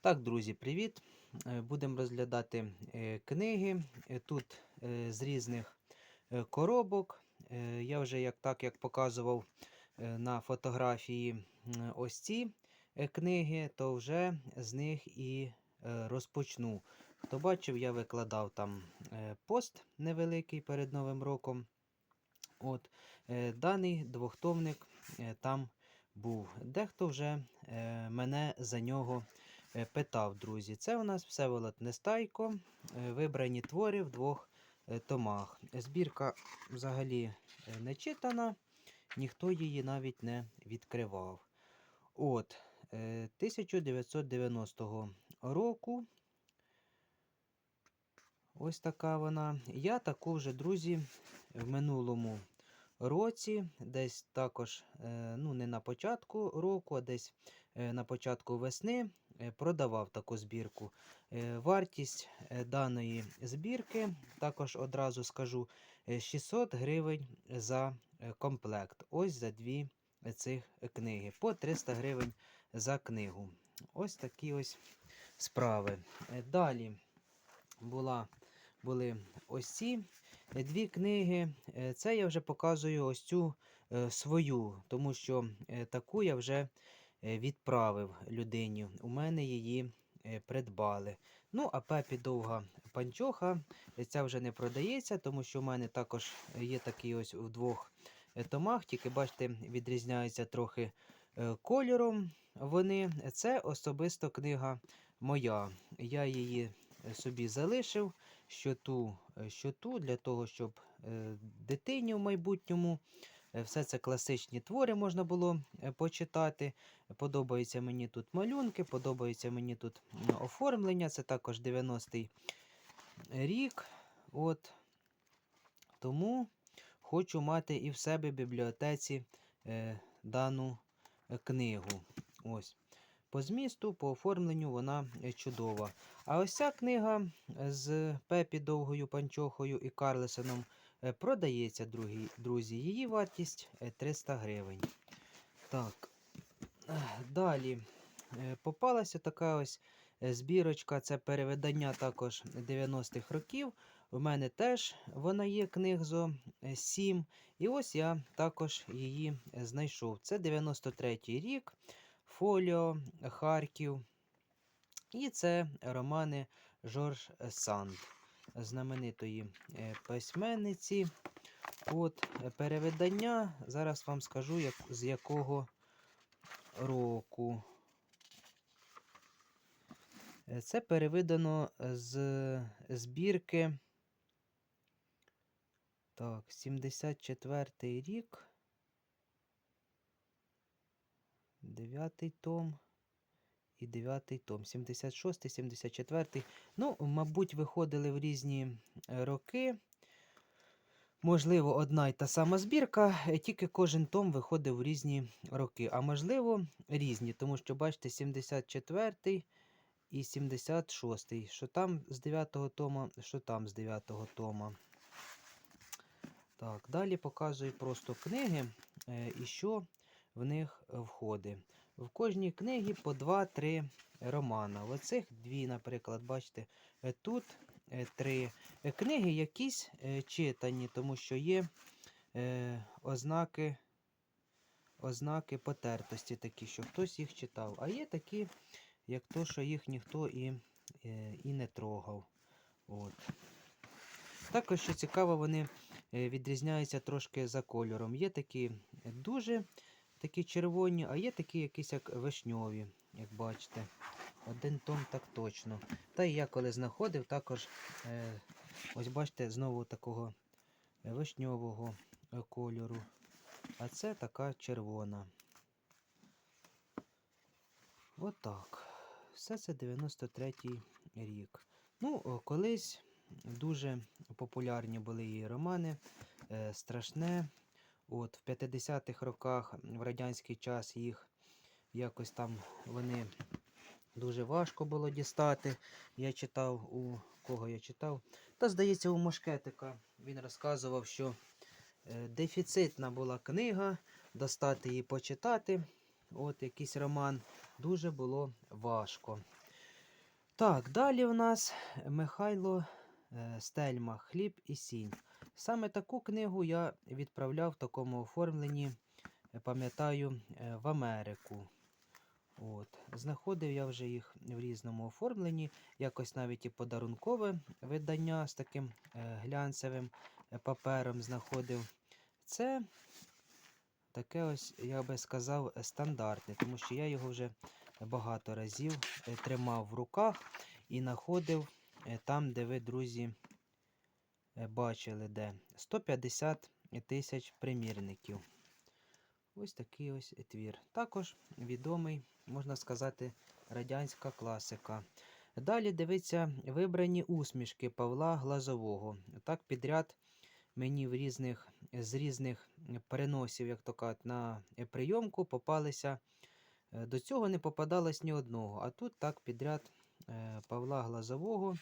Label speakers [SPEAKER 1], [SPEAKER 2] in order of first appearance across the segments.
[SPEAKER 1] Так, друзі, привіт! Е, Будемо розглядати е, книги. Е, Тут з різних коробок. Я вже як так як показував на фотографії ось ці книги, то вже з них і розпочну. Хто бачив, я викладав там пост невеликий перед Новим роком. От, Даний двохтомник там був. Дехто вже мене за нього питав, друзі. Це у нас Всеволод Нестайко, е, вибрані твори в двох е, томах. Збірка взагалі е, не читана, ніхто її навіть не відкривав. От, е, 1990 року. Ось така вона. Я таку вже, друзі, в минулому році, десь також, е, ну не на початку року, а десь е, на початку весни е, продавав таку збірку. Е, Вартість е, даної збірки, також одразу скажу, е, 600 гривень за е, комплект. Ось за дві е, цих книги. По 300 гривень за книгу. Ось такі ось справи. Е, Далі була, були ось ці е, дві книги. Е, Це я вже показую ось цю е, свою, тому що е, таку я вже е, відправив людині. У мене її е, придбали. Ну, а пепі довга панчоха. е, Ця вже не продається, тому що в мене також є такий ось у двох е, томах, тільки бачите, відрізняються трохи е, кольором. Вони. Це особисто книга моя. Я її е, собі залишив, що ту, е, що ту, для того, щоб е, дитині в майбутньому. Е, Все це класичні твори можна було е, почитати. Подобаються мені тут малюнки, подобається мені тут оформлення. Це також 90-й рік. От. Тому хочу мати і в себе в бібліотеці е, дану книгу. Ось. По змісту, по оформленню вона е, чудова. А ось ця книга з Пепі Довгою Панчохою і Карлесоном е, продається, другі, друзі. Її вартість е, 300 гривень. Так. Далі е, попалася така ось е, збірочка. Це переведення також 90-х років. У мене теж вона є книгзо 7. І ось я також її е, знайшов. Це 93-й рік. Фоліо, Харків. І це романи Жорж Санд, знаменитої е, письменниці. От е, перевидання. Зараз вам скажу, як, з якого року. Е, Це перевидано з збірки. Так, 74-й рік. Дев'ятий том і дев'ятий том. 76, 74. Ну, мабуть, виходили в різні е, роки. Можливо, одна й та сама збірка, е, тільки кожен том виходив в різні роки. А можливо, різні, тому що, бачите, 74 і 76, що там з 9 тома, що там з 9 тома. Так, далі показую просто книги е, і що в них входить. В кожній книгі по 2-3 романа. В оцих дві, наприклад, бачите, е, тут е, три Е, книги якісь читані, тому що є ознаки, ознаки потертості такі, що хтось їх читав. А є такі, як то, що їх ніхто і, і не трогав. От. Також, що цікаво, вони відрізняються трошки за кольором. Є такі дуже такі червоні, а є такі якісь як вишньові, як бачите. Один том так точно. Та і я коли знаходив, також е, ось бачите, знову такого вишньового е, кольору. А це така червона. Отак. Все це 93-й рік. Ну, колись дуже популярні були її романи. Е, страшне. От, в 50-х роках в радянський час їх якось там вони дуже важко було дістати. Я читав у кого я читав. Та, здається, у Мошкетика він розказував, що е, дефіцитна була книга, достати її почитати. От якийсь роман дуже було важко. Так, далі у нас Михайло е, Стельма Хліб і сінь. Саме таку книгу я відправляв в такому оформленні, е, пам'ятаю, е, в Америку. От. Знаходив я вже їх в різному оформленні, якось навіть і подарункове видання з таким е, глянцевим папером знаходив. Це таке ось, я би сказав, стандартне, тому що я його вже багато разів тримав в руках і знаходив там, де ви, друзі, бачили, де 150 тисяч примірників. Ось такий ось твір. Також відомий, можна сказати, радянська класика. Далі дивиться вибрані усмішки Павла Глазового. Так підряд мені в різних, з різних переносів, як то кажуть, на прийомку попалися. Е, До цього не попадалось ні одного. А тут так підряд е, Павла Глазового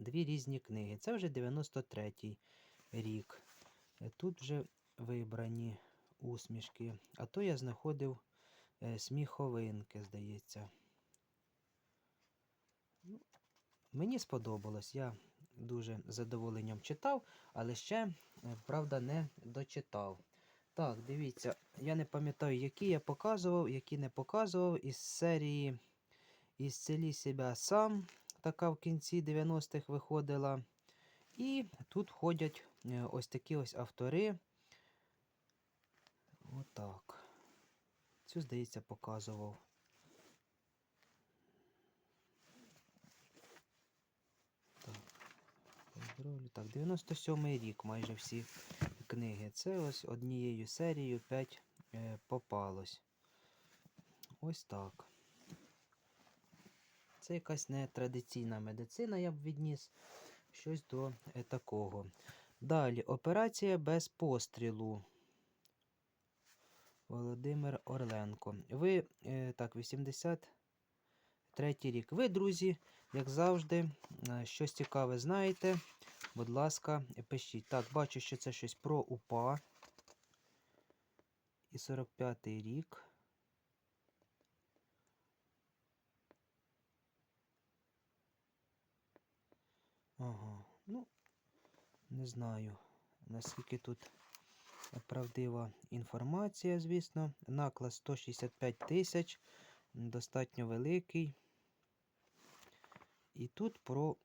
[SPEAKER 1] дві різні книги. Це вже 93-й рік. Е, Тут вже вибрані усмішки. А то я знаходив е, сміховинки, здається. Ну, Мені сподобалось. Я дуже задоволенням читав, але ще, е, правда, не дочитав. Так, дивіться, я не пам'ятаю, які я показував, які не показував із серії «Ісцелі себе сам. Така в кінці 90-х виходила. І тут ходять е, ось такі ось автори. Отак. Цю, здається, показував. Так, поздравлю. Так, 97-й рік майже всі книги. Це ось однією серією 5 е, попалось. Ось так. Це якась нетрадиційна медицина, я б відніс щось до е, такого. Далі операція без пострілу. Володимир Орленко. Ви е, так, 83 рік. Ви, друзі, як завжди, е, щось цікаве знаєте. Будь ласка, пишіть. Так, бачу, що це щось про УПА. І 45-й рік. Ага, ну, не знаю, наскільки тут правдива інформація, звісно. Наклад 165 тисяч, достатньо великий. І тут про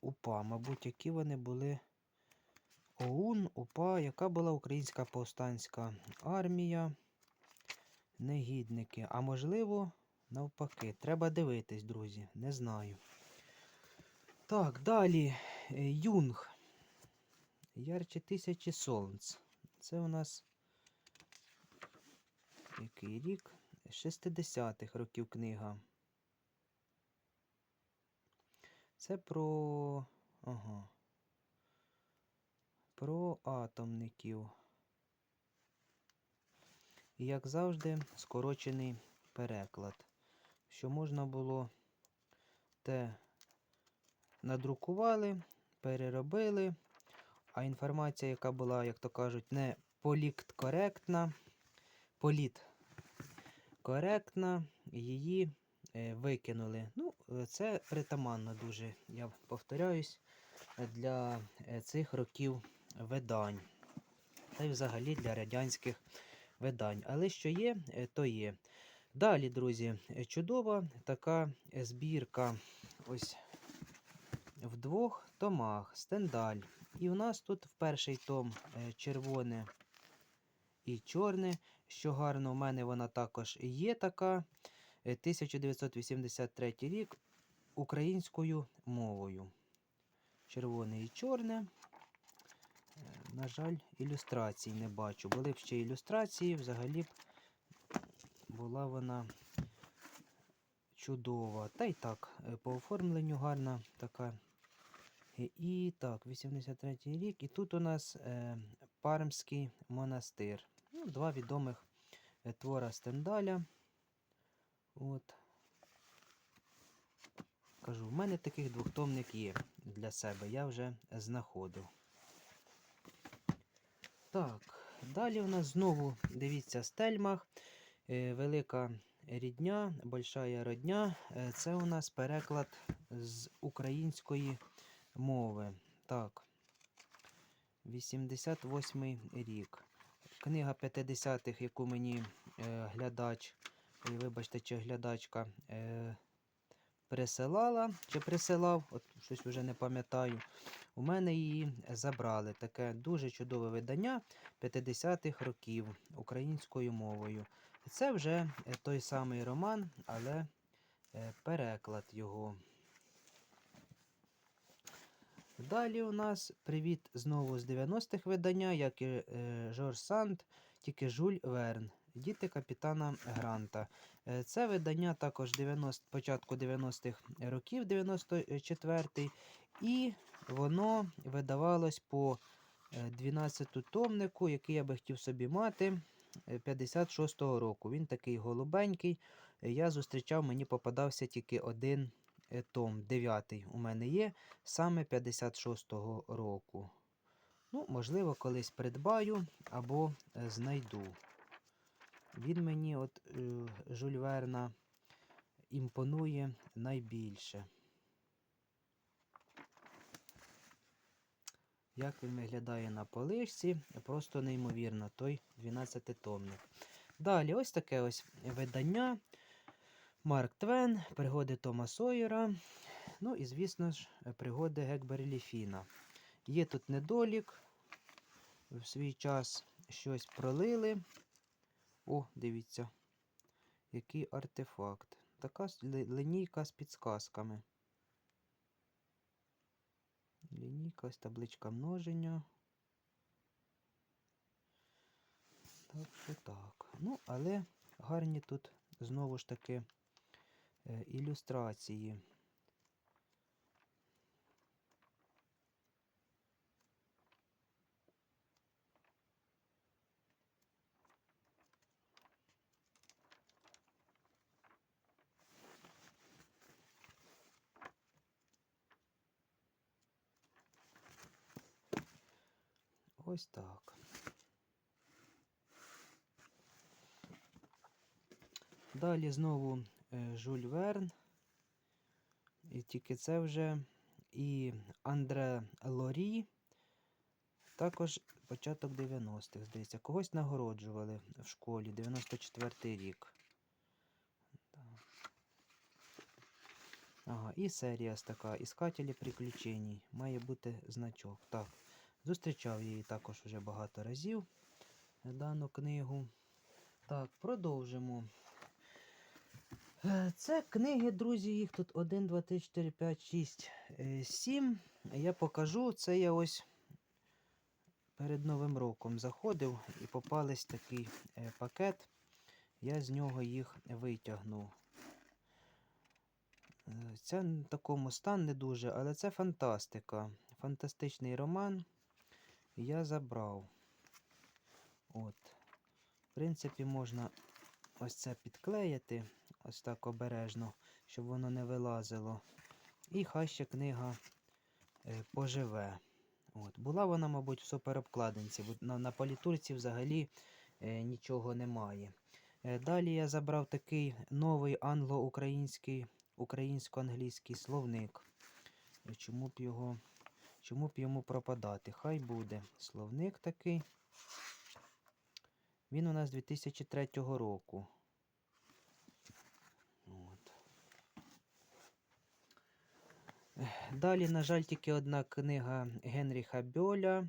[SPEAKER 1] УПА, мабуть, які вони були ОУН, УПА, яка була Українська повстанська армія, негідники. А можливо, навпаки, треба дивитись, друзі, не знаю. Так, далі е, Юнг. Ярче тисячі сонць. Це у нас який рік? 60-х років книга. Це про. Ага. Про атомників. І, як завжди, скорочений переклад. Що можна було те надрукували, переробили. А інформація, яка була, як то кажуть, не політкоректна, політ коректна, її е, викинули. Ну, це притаманно дуже, я повторяюсь, для е, цих років видань. Та й взагалі для радянських видань. Але що є, е, то є. Далі, друзі, чудова така збірка. Ось в двох томах стендаль. І у нас тут в перший том е, червоне і чорне. Що гарно, у мене вона також є така. Е, 1983 рік українською мовою. Червоне і чорне. Е, На жаль, ілюстрацій не бачу. Були б ще ілюстрації, взагалі б була вона чудова. Та й так, е, по оформленню гарна така. І, і так, 83 рік. І тут у нас е, Пармський монастир. Ну, два відомих е, твора Стендаля. От. Кажу, в мене таких двохтомник є для себе. Я вже знаходив. Так, далі у нас знову, дивіться, стельмах. Е, велика рідня, большая родня. Е, Це у нас переклад з української мови. Так. 88 рік. Книга 50-х, яку мені е, глядач, ой, вибачте, чи глядачка е, присилала чи присилав, от щось вже не пам'ятаю. У мене її забрали. Таке дуже чудове видання 50-х років українською мовою. Це вже е, той самий роман, але е, переклад його. Далі у нас привіт знову з 90-х видання, як і е, Жорж Санд, тільки Жуль Верн. Діти капітана Гранта. Е, Це видання також 90, початку 90-х років, 94-й, і воно видавалось по 12-ту томнику, який я би хотів собі мати е, 56-го року. Він такий голубенький. Е, Я зустрічав, мені попадався тільки один е, том, 9 у мене є, саме 56-го року. Ну, можливо, колись придбаю або е, знайду. Він мені, от е, Жюль Верна, імпонує найбільше. Як він виглядає на полишці, просто неймовірно, той 12-томник. Далі, ось таке ось видання. Марк Твен, пригоди Тома Сойера. Ну і, звісно ж, пригоди Гекберлі Фіна. Є тут недолік. В свій час щось пролили. О, дивіться, який артефакт. Така линійка з підсказками. Лінійка, ось табличка множення. Так що так. Ну, але гарні тут знову ж таки ілюстрації. Ось так. Далі знову е, Жюль Верн. І тільки це вже і Андре Лорі. Також початок 90-х, здається. Когось нагороджували в школі, 94-й рік. Ага, і серія така. Іскателі приключень. Має бути значок. Так. Зустрічав її також вже багато разів. Дану книгу. Так, продовжимо. Е, Це книги, друзі, їх тут 1, 2, 3, 4, 5, 6, 7. Я покажу. Це я ось перед Новим роком заходив і попались такий е, пакет. Я з нього їх витягнув. Е, Це в такому стан не дуже, але це фантастика. Фантастичний роман. Я забрав. От. В принципі, можна ось це підклеїти, ось так обережно, щоб воно не вилазило. І хай ще книга е, поживе. От. Була вона, мабуть, в суперобкладинці, бо на, на політурці взагалі е, нічого немає. Е, далі я забрав такий новий англо-український, українсько-англійський словник. Е, Чому б його, чому б йому пропадати? Хай буде словник такий. Він у нас 2003 року. От. Ех, Далі, на жаль, тільки одна книга Генріха Бьоля.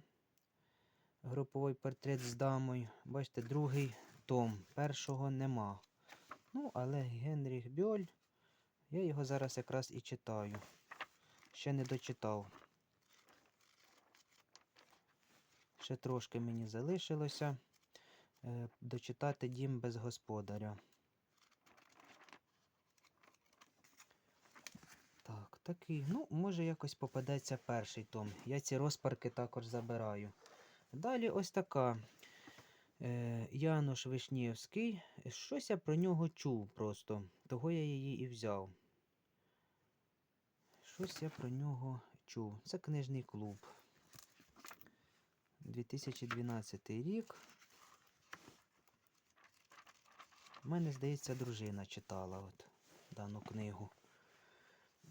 [SPEAKER 1] Груповий портрет з дамою. Бачите, другий том. Першого нема. Ну, але Генріх Бьоль, я його зараз якраз і читаю. Ще не дочитав. Ще трошки мені залишилося е, дочитати дім без господаря. Так, такий. Ну, може, якось попадеться перший том. Я ці розпарки також забираю. Далі ось така. Е, Януш Вишнєвський. Щось я про нього чув просто. Того я її і взяв. Щось я про нього чув. Це книжний клуб. 2012 рік. У мене, здається, дружина читала от дану книгу.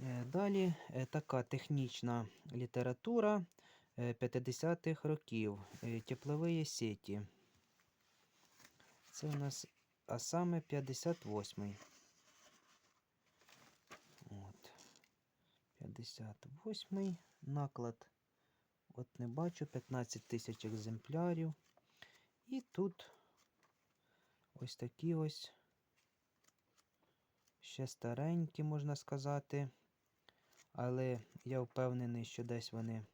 [SPEAKER 1] Е, Далі е, така технічна література е, 50-х років. е, Теплові сеті. Це у нас, а саме 58-й. От. 58-й наклад. От не бачу, 15 тисяч екземплярів. І тут ось такі ось ще старенькі, можна сказати. Але я впевнений, що десь вони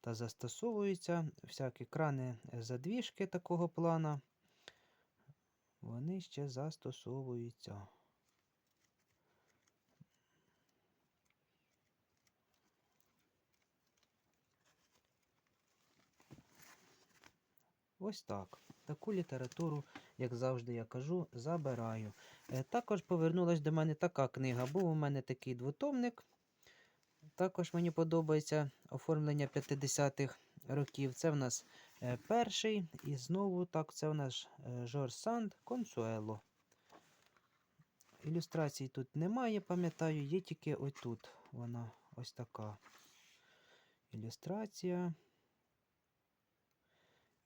[SPEAKER 1] та застосовуються. Всякі крани задвіжки такого плана. Вони ще застосовуються. Ось так. Таку літературу, як завжди я кажу, забираю. Е, Також повернулась до мене така книга. Був у мене такий двотомник. Також мені подобається оформлення 50-х років. Це в нас е, перший. І знову так, це в нас Жорж Санд Консуело. Ілюстрацій тут немає, пам'ятаю, є тільки ось тут. Вона ось така ілюстрація.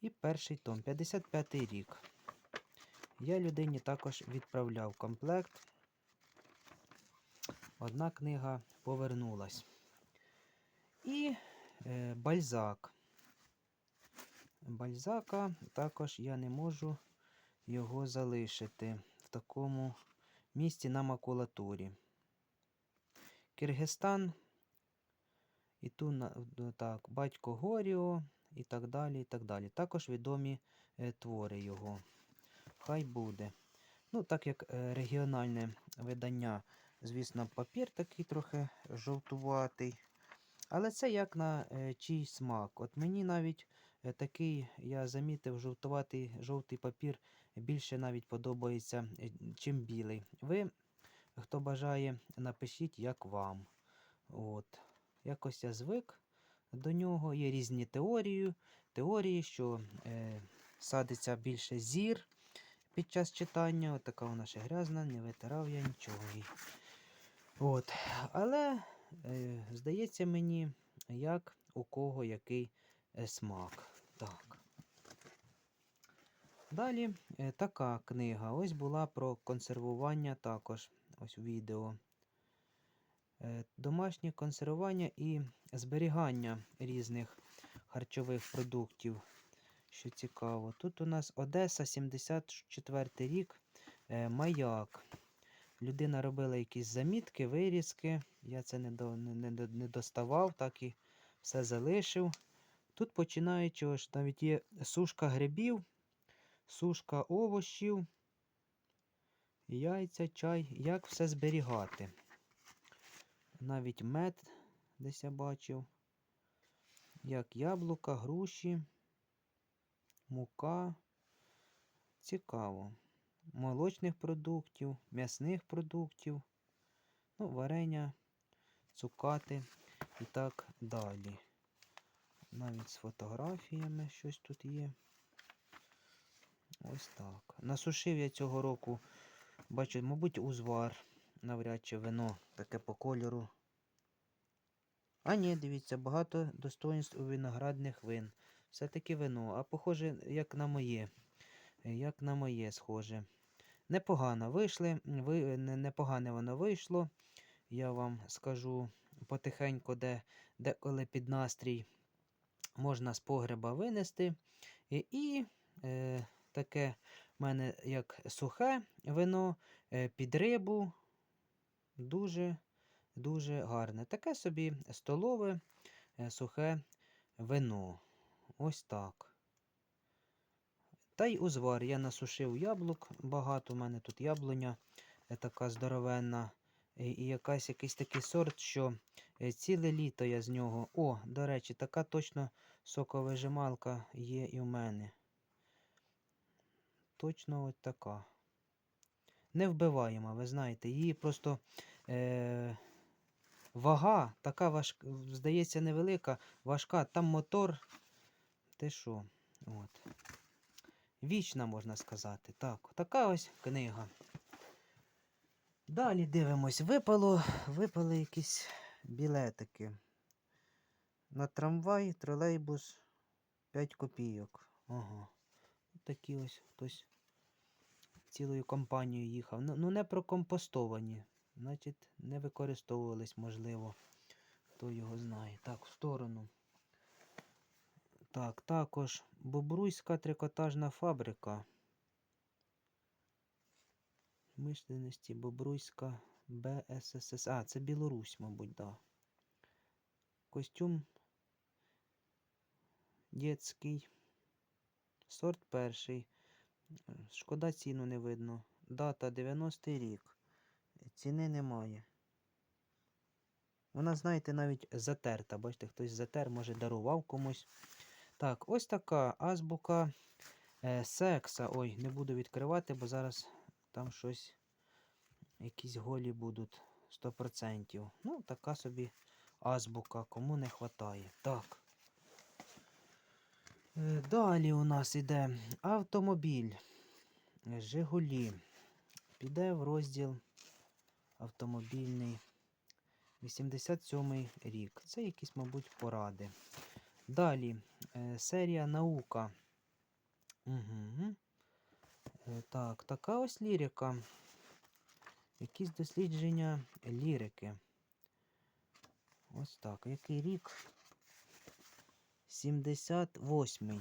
[SPEAKER 1] І перший том, 55-й рік. Я людині також відправляв комплект. Одна книга повернулась. І е, бальзак. Бальзака також я не можу його залишити в такому місці на макулатурі. Киргизстан. І на- ну, так, батько Горіо і так далі. і так далі. Також відомі е, твори його. Хай буде. Ну, так як е, регіональне видання, звісно, папір такий трохи жовтуватий. Але це як на е, чий смак. От мені навіть е, такий, я замітив, жовтуватий жовтий папір більше навіть подобається, е, чим білий. Ви, хто бажає, напишіть, як вам. От. Якось я звик до нього. Є різні теорії, теорії, що е, садиться більше зір під час читання. От така вона ще грязна, не витирав я нічого. От. Але здається мені, як у кого який е, смак. Так. Далі е, така книга. Ось була про консервування також. Ось відео. Е, Домашнє консервування і зберігання різних харчових продуктів. Що цікаво. Тут у нас Одеса, 74 рік, е, маяк. Людина робила якісь замітки, вирізки. Я це не, до, не, не, доставав, так і все залишив. Тут починаючи, ось навіть є сушка грибів, сушка овочів, яйця, чай, як все зберігати. Навіть мед десь я бачив. Як яблука, груші, мука. Цікаво. Молочних продуктів, м'ясних продуктів, ну, варення, цукати і так далі. Навіть з фотографіями щось тут є. Ось так. Насушив я цього року, бачу, мабуть, узвар, навряд чи вино таке по кольору. А ні, дивіться, багато достоинств у виноградних вин. Все-таки вино, а похоже, як на моє. Як на моє схоже. Непогано вийшли, ви, непогане воно вийшло. Я вам скажу потихеньку, де, де коли під настрій можна з погреба винести. І, і е, таке в мене як сухе вино е, під рибу. Дуже, дуже гарне. Таке собі столове е, сухе вино. Ось так. Та й узвар. Я насушив яблук багато. У мене тут яблуня е, така здоровенна. І, якась, якийсь такий сорт, що е, ціле літо я з нього. О, до речі, така точно соковижималка є і в мене. Точно от така. Не вбиваємо, ви знаєте, її просто е, вага така важка, здається, невелика, важка. Там мотор. Ти що? От. Вічна, можна сказати. Так, така ось книга. Далі дивимось, випало, випали якісь білетики. На трамвай, тролейбус 5 копійок. Ага. Такі ось хтось цілою компанією їхав. Ну, ну не прокомпостовані. Значить, не використовувались, можливо. Хто його знає. Так, в сторону. Так, також Бобруйська трикотажна фабрика. Мисленності Бобруйська БССС. А, це Білорусь, мабуть, да. Костюм дєцький. Сорт перший. Шкода ціну не видно. Дата 90-й рік. Ціни немає. Вона, знаєте, навіть затерта. Бачите, хтось затер, може дарував комусь. Так, ось така азбука е, секса. Ой, не буду відкривати, бо зараз там щось, якісь голі будуть 100%. Ну, така собі азбука, кому не вистачає. Так. Е, Далі у нас іде автомобіль. Жигулі. Піде в розділ автомобільний. 87 рік. Це якісь, мабуть, поради. Далі серія наука. Угу. Так, така ось лірика. Якісь дослідження лірики. Ось так. Який рік? 78-й.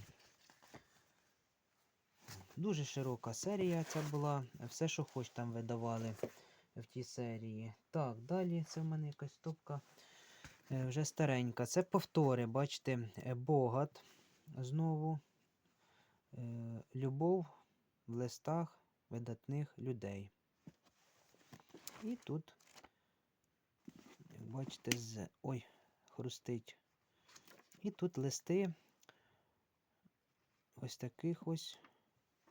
[SPEAKER 1] Дуже широка серія ця була. Все, що хоч там видавали в тій серії. Так, далі це в мене якась стопка вже старенька. Це повтори, бачите, е, Богат знову. Е, Любов в листах видатних людей. І тут, як бачите, з. Ой, хрустить. І тут листи ось таких ось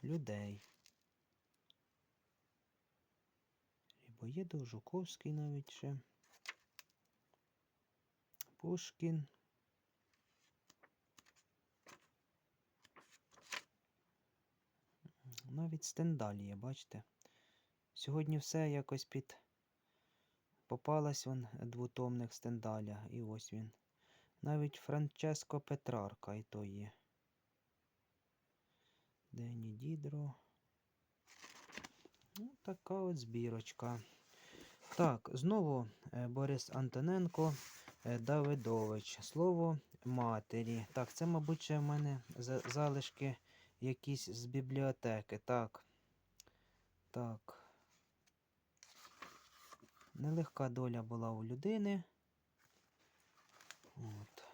[SPEAKER 1] людей. Рібоєдов, Жуковський навіть ще. Пушкін. Навіть Стендаль є, бачите? Сьогодні все якось під попалась он двотомник Стендаля. І ось він. Навіть Франческо Петрарка і то є. Дені Дідро. Ну, така от збірочка. Так, знову е, Борис Антоненко Давидович. Слово матері. Так, це, мабуть, ще в мене залишки якісь з бібліотеки. Так. Так. Нелегка доля була у людини. От.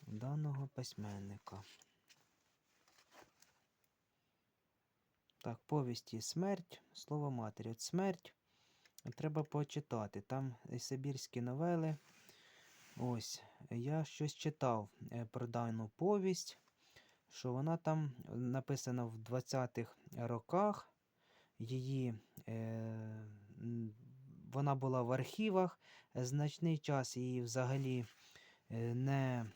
[SPEAKER 1] Даного письменника. Так, повісті смерть, слово матері. От смерть треба почитати. Там сибірські новели. Ось, я щось читав е, про дану повість, що вона там написана в 20-х роках. Її е, вона була в архівах. Значний час її взагалі е, не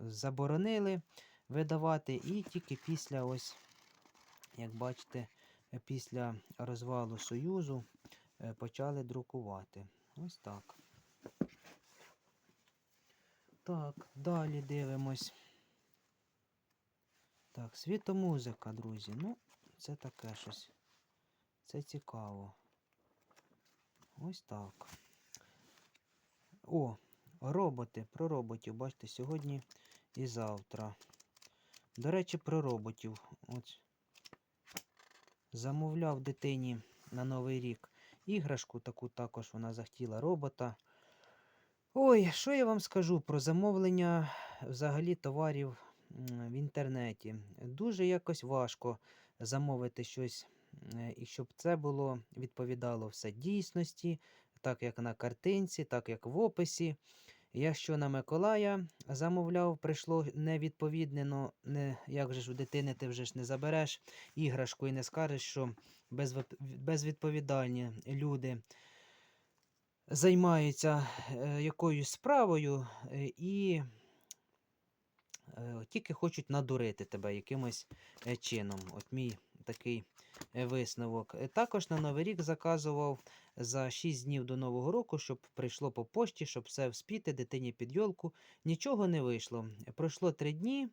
[SPEAKER 1] заборонили видавати, і тільки після ось як бачите, е, після розвалу Союзу е, почали друкувати. Ось так. Так, далі дивимось. Так, світомузика, друзі. Ну, це таке щось. Це цікаво. Ось так. О, роботи. Про роботів. Бачите, сьогодні і завтра. До речі, про роботів. Ось Замовляв дитині на Новий рік іграшку, таку також вона захотіла робота. Ой, що я вам скажу про замовлення взагалі товарів в інтернеті. Дуже якось важко замовити щось, і щоб це було, відповідало все дійсності, так як на картинці, так як в описі. Якщо на Миколая замовляв, прийшло невідповідне, не, як же ж у дитини ти вже ж не забереш іграшку і не скажеш, що безвідповідальні люди займаються е, якоюсь справою е, і е, тільки хочуть надурити тебе якимось чином. От мій такий е, висновок. Е, Також на Новий рік заказував за 6 днів до Нового року, щоб прийшло по пошті, щоб все вспіти, дитині під йолку. Нічого не вийшло. Пройшло 3 дні.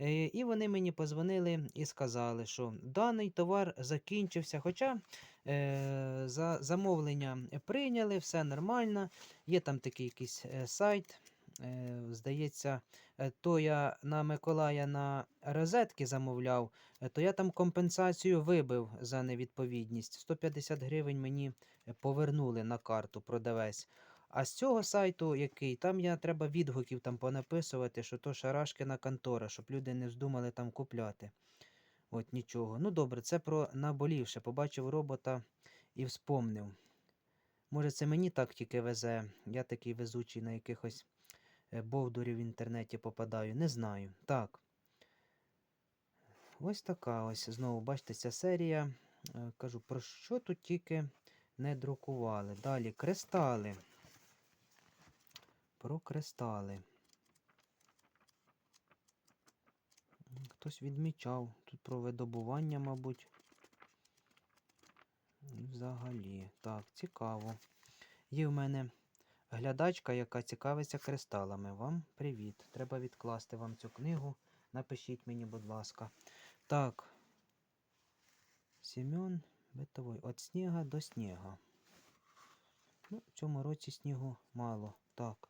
[SPEAKER 1] е, І вони мені позвонили і сказали, що даний товар закінчився. Хоча е, за замовлення прийняли, все нормально. Є там такий якийсь сайт. Е, здається, е, то я на Миколая на розетки замовляв, е, то я там компенсацію вибив за невідповідність. 150 гривень мені повернули на карту продавець. А з цього сайту, який, там я треба відгуків там понаписувати, що то шарашкина контора, щоб люди не вздумали там купляти. От нічого. Ну добре, це про наболівше. Побачив робота і вспомнив. Може, це мені так тільки везе. Я такий везучий на якихось бовдурів в інтернеті попадаю. Не знаю. Так. Ось така ось. Знову бачите, ця серія. Е, Кажу, про що тут тільки не друкували. Далі кристали. Про кристали. Хтось відмічав. Тут про видобування, мабуть. Взагалі. Так, цікаво. Є в мене глядачка, яка цікавиться кристалами. Вам привіт. Треба відкласти вам цю книгу. Напишіть мені, будь ласка. Так. Семен Битовой. От сніга до сніга. Ну, в цьому році снігу мало. Так.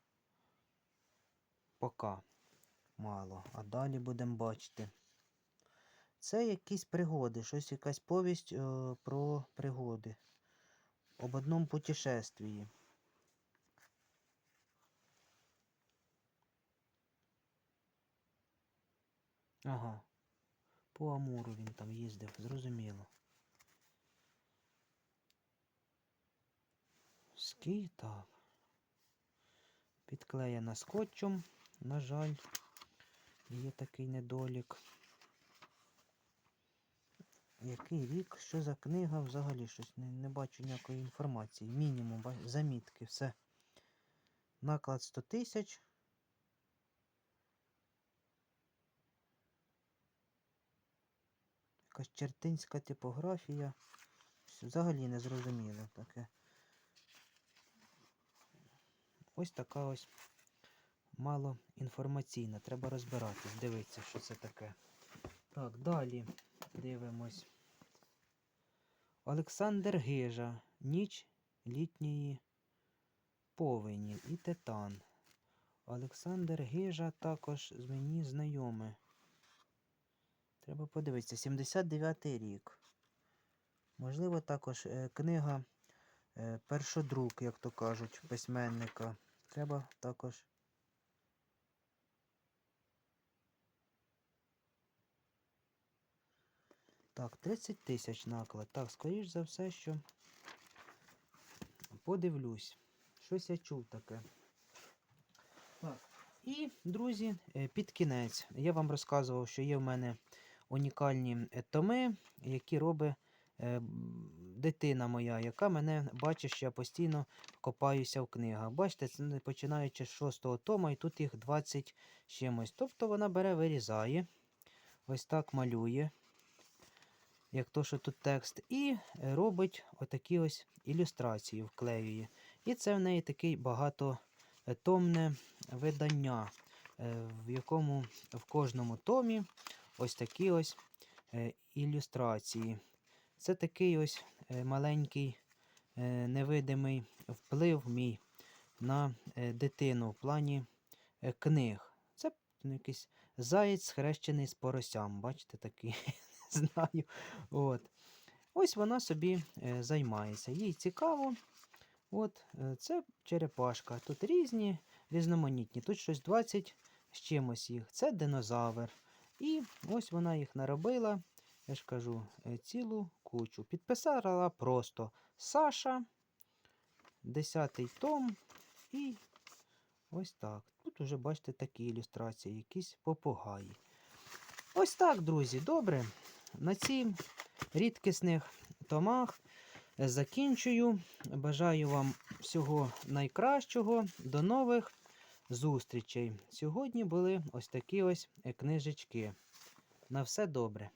[SPEAKER 1] Пока мало. А далі будемо бачити. Це якісь пригоди, щось якась повість е, про пригоди. Об одному путешествії. Ага. По Амуру він там їздив, зрозуміло. Ский так. Підклеєна скотчем, на жаль, є такий недолік. Який рік? Що за книга? Взагалі щось не, не бачу ніякої інформації. Мінімум, замітки, все. Наклад 100 тисяч. Якась чертинська типографія. Взагалі не зрозуміло таке. Ось така ось мало інформаційна. Треба розбиратись, дивитися, що це таке. Так, далі дивимось. Олександр Гижа. Ніч літньої повені і титан. Олександр Гижа також з мені знайомий. Треба подивитися. 79-й рік. Можливо, також е, книга е, першодрук, як то кажуть, письменника. Треба також. Так, 30 тисяч наклад. Так, скоріш за все, що подивлюсь. Щось я чув таке. Так. І, друзі, е, під кінець я вам розказував, що є в мене унікальні е, томи, які робить е, дитина моя, яка мене бачить, що я постійно копаюся в книгах. Бачите, це починаючи з шостого тома, і тут їх 20 чимось. Тобто вона бере, вирізає, ось так малює, як то, що тут текст, і робить отакі ось ілюстрації, вклеює. І це в неї такий багатотомне видання, е, в якому в кожному томі ось такі ось е, ілюстрації. Це такий ось е, маленький е, невидимий вплив мій на дитину в плані книг. Це ну, якийсь заєць схрещений з поросям. Бачите, такий, не знаю. От. Ось вона собі займається. Їй цікаво. От, це черепашка. Тут різні, різноманітні. Тут щось 20 з чимось їх. Це динозавр. І ось вона їх наробила, я ж кажу, е, цілу кучу. Підписала просто Саша, 10 том. І ось так. Тут уже бачите такі ілюстрації, якісь попугаї. Ось так, друзі, добре. На цим рідкісних томах е, закінчую. Бажаю вам всього найкращого. До нових зустрічей. Сьогодні були ось такі ось е, книжечки. На все добре.